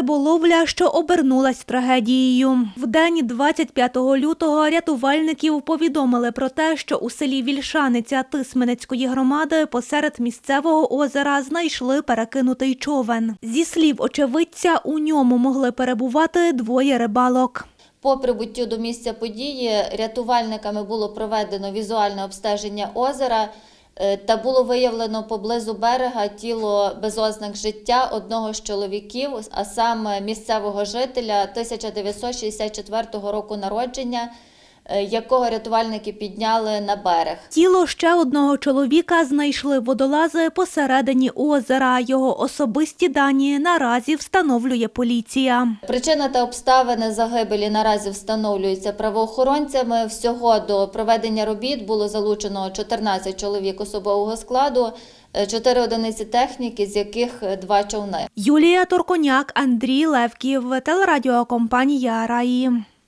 риболовля, що обернулась трагедією. В день 25 лютого рятувальників повідомили про те, що у селі Вільшаниця Тисменецької громади посеред місцевого озера знайшли перекинутий човен. Зі слів очевидця, у ньому могли перебувати двоє рибалок. По прибуттю до місця події рятувальниками було проведено візуальне обстеження озера та було виявлено поблизу берега тіло без ознак життя одного з чоловіків, а саме місцевого жителя 1964 року народження, е, якого рятувальники підняли на берег. Тіло ще одного чоловіка знайшли водолази посередині озера. Його особисті дані наразі встановлює поліція. Причина та обставини загибелі наразі встановлюються правоохоронцями. Всього до проведення робіт було залучено 14 чоловік особового складу, 4 одиниці техніки, з яких 2 човни. Юлія Торконяк, Андрій Левків, телерадіокомпанія Раї.